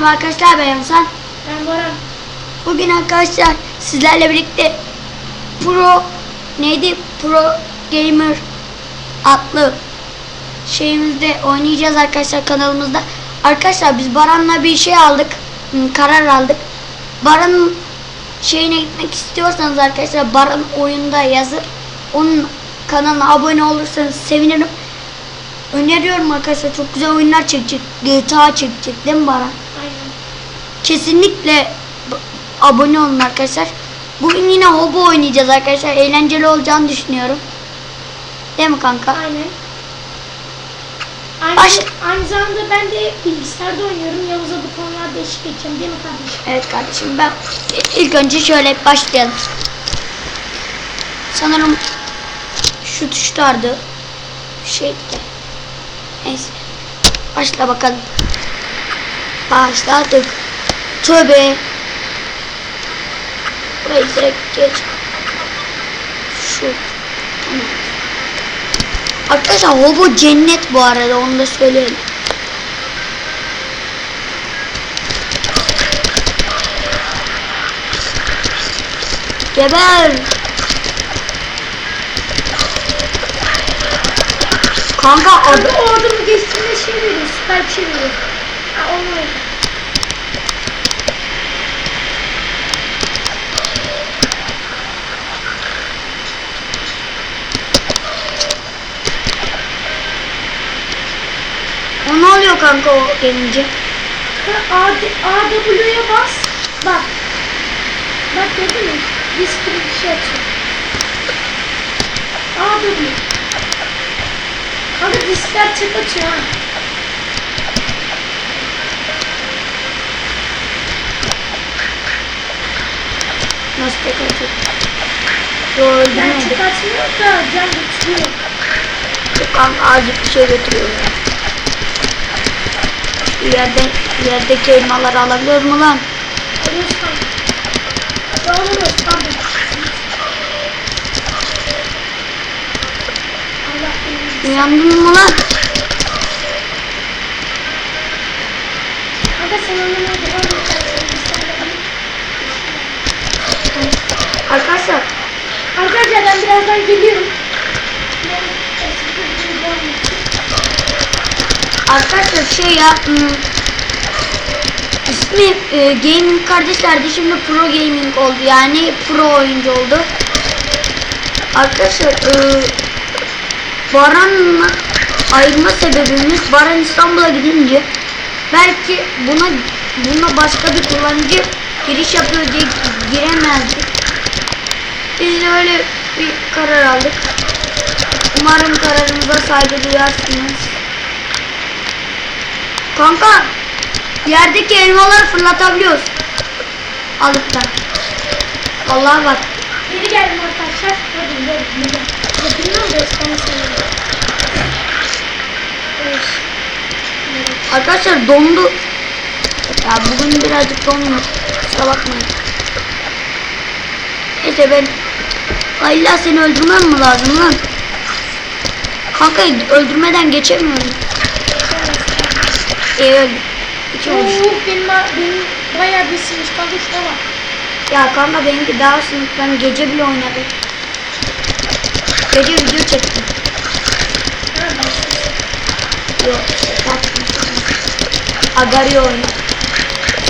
merhaba arkadaşlar ben Yamsan. Ben Baran. Bugün arkadaşlar sizlerle birlikte Pro neydi? Pro Gamer adlı şeyimizde oynayacağız arkadaşlar kanalımızda. Arkadaşlar biz Baran'la bir şey aldık. hmm, Karar aldık. Baran'ın şeyine gitmek istiyorsanız arkadaşlar Baran oyunda yazır. Onun kanalına abone olursanız sevinirim. Öneriyorum arkadaşlar çok güzel oyunlar çekecek. GTA çekecek değil mi Baran? Kesinlikle abone olun arkadaşlar. Bugün yine hobo oynayacağız arkadaşlar. Eğlenceli olacağını düşünüyorum. Değil mi kanka? Aynen. Aynı, Baş- aynı zamanda ben de bilgisayarda oynuyorum. Yavuz'a bu konularda eşlik edeceğim değil mi kardeşim? Evet kardeşim ben ilk önce şöyle başlayalım. Sanırım şu tuşlardı. Şey de. Neyse. Başla bakalım. Başladık. Tövbe. Burayı direkt geç. Şu. Tamam. Arkadaşlar Hobo cennet bu arada onu da söyleyelim. Geber. Kanka ad Kanka o adamı geçtiğinde şey veriyor. Süper bir şey veriyor. Ha onu. o ne oluyor kanka o gelince? AW'ye bas. Bak. Bak gördün mü? Bir sürü bir şey açıyor. AW. Kanka diskler çek açıyor ha. Nasıl tek atıyor? Yo Ben açmıyor da can getiriyor. Kanka azıcık bir şey götürüyor ya. Yerde, yerdeki elmaları alabiliyor mu lan? Uyandın mı lan? Arkadaşlar Arkadaşlar ben birazdan geliyorum. Arkadaşlar şey ya hmm, ismi e, Gaming kardeşlerdi şimdi Pro Gaming oldu yani Pro oyuncu oldu. Arkadaşlar e, Baran'la ayırma sebebimiz Baran İstanbul'a gidince belki buna buna başka bir kullanıcı giriş yapıyor diye giremezdik. Biz de öyle bir karar aldık. Umarım kararımıza saygı duyarsınız. Kanka yerdeki elmaları fırlatabiliyoruz. Alıp da. Vallahi bak. Geri geldim arkadaşlar. Arkadaşlar dondu. Ya bugün birazcık donmuyor. Kusura bakmayın. Neyse ben Ay illa seni öldürmem mi lazım lan? Kanka öldürmeden geçemiyorum. Öldü. İki vuruş. Oo, benim, benim bayağı bir sinmiş kanka şuna bak. Ya kanka benimki daha sınıf. Ben gece bile oynadım. Gece video çektim. Yok. Agari oyunu.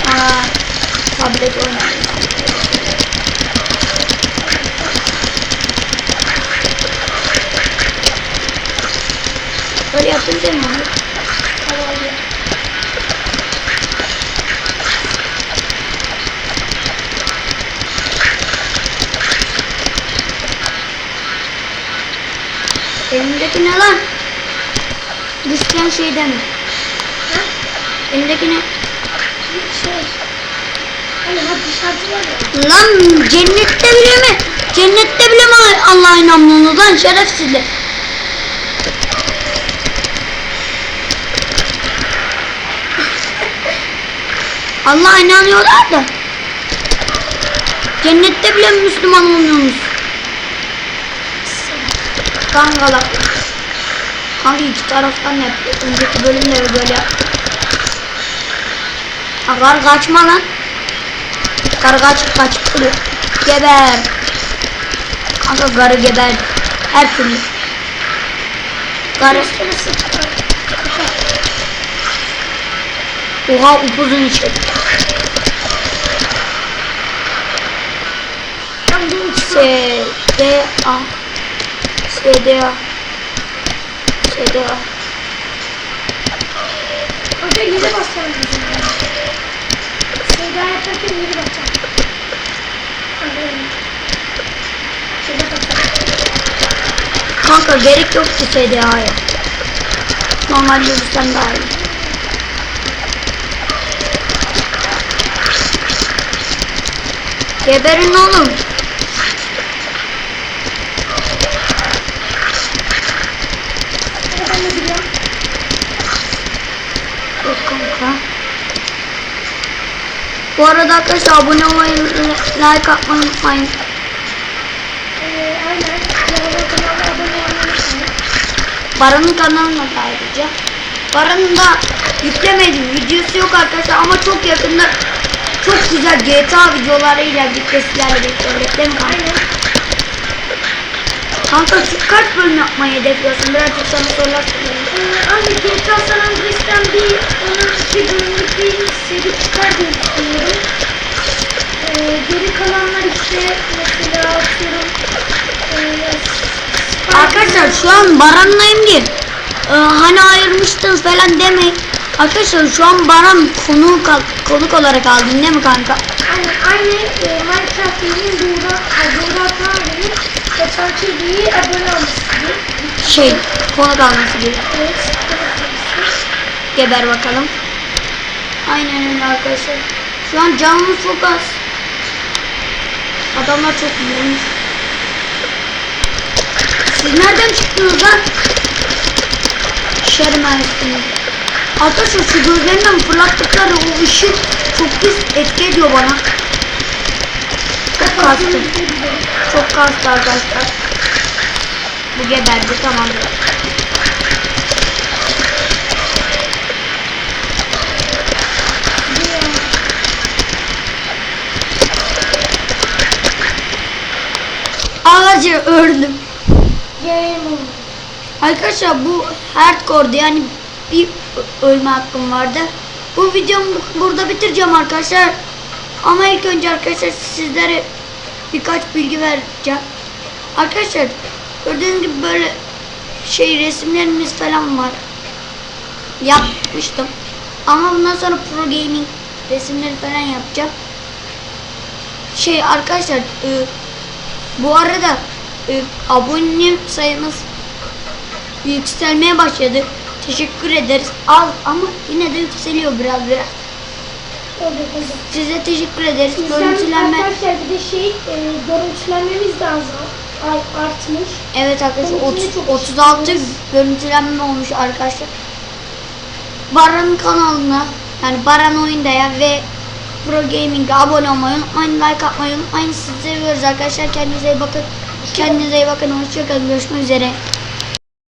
Aa, tablet oynadım. Böyle yapınca mı olur? Elimdeki ne lan? Düşen şey deme. Ha? Elimdeki ne? Şey. Hani hadi şartı var ya. Lan cennette bile mi? Cennette bile mi Allah'a inanmıyorsunuz lan şerefsizler? Allah'a inanıyorlar da. Cennette bile mi Müslüman olmuyorsunuz? Kankalar. Kanka iki taraftan yap. Önceki bölümde de böyle yaptık. Kar kaçma lan. Kar kaç kaç. Geber. Kanka karı geber. Her türlü. Karı. Oha upuzun içeri. Uçtu. S D A S D A S D A Kanka yere basacağım bizim. Seda yaparken yere basacağım. Kanka gerek yok ki S D A'ya. Normal yürüsem daha iyi. Geberin oğlum. Kanka ben de biliyorum. Yok kanka. Bu arada arkadaşlar abone olmayı, like atmayı unutmayın. Ee, aynen. Kanalına abone. Baran'ın kanalına da ayrıca. Baran'ın da yüklemedim. Videosu yok arkadaşlar ama çok yakında çok güzel GTA videolarıyla birlikte sizlerle bekliyorum. Değil mi kanka? Kanka şu kaç bölüm yapmayı hedefliyorsun? Birazcık sana sorular sorayım. Ee, abi GTA San Andreas'tan bir onun bir bölümlük bir seri çıkar diye işte mesela atıyorum ee, Arkadaşlar şu an Baran'layım diye e, hani ayırmıştınız falan demeyin. Arkadaşlar şu an Baran konuk, konuk olarak aldın değil mi kanka? Aynen aynı e, Minecraft yayının Doğu'da Doğu'da Tanrı'nın Geçen TV'ye abone olmuştu. Şey konuk alması gibi. Evet. Geber bakalım. Aynen öyle arkadaşlar. Şu an canımız çok az. Adamlar çok iyiymiş. Siz nereden çıktınız lan? Şerim üstünüz. Arkadaşlar şu gözlerinden fırlattıkları o ışık çok pis etki ediyor bana. Çok kastı. Çok kastı arkadaşlar. Bu geberdi tamamdır. Ağacı ördüm. Arkadaşlar bu hardcore'du yani bir ölme hakkım vardı. Bu videomu burada bitireceğim arkadaşlar. Ama ilk önce arkadaşlar sizlere birkaç bilgi vereceğim. Arkadaşlar gördüğünüz gibi böyle şey resimlerimiz falan var. Yapmıştım. Ama bundan sonra pro gaming resimleri falan yapacağım. Şey arkadaşlar e, bu arada e, abone sayımız yükselmeye başladı. Teşekkür ederiz. Az ama yine de yükseliyor biraz biraz. Size teşekkür ederiz. Görüntülenme. arkadaşlar bir de şey e, görüntülenmemiz de az artmış. Evet arkadaşlar Onun için 30, çok 36 teşekkür görüntülenme olmuş arkadaşlar. Baran kanalına yani Baran Oyunda'ya ve Pro Gaming'e abone olmayı unutmayın. Like atmayı unutmayın. Sizi seviyoruz arkadaşlar. Kendinize iyi bakın. Kendinize iyi bakın. Hoşçakalın. Görüşmek üzere.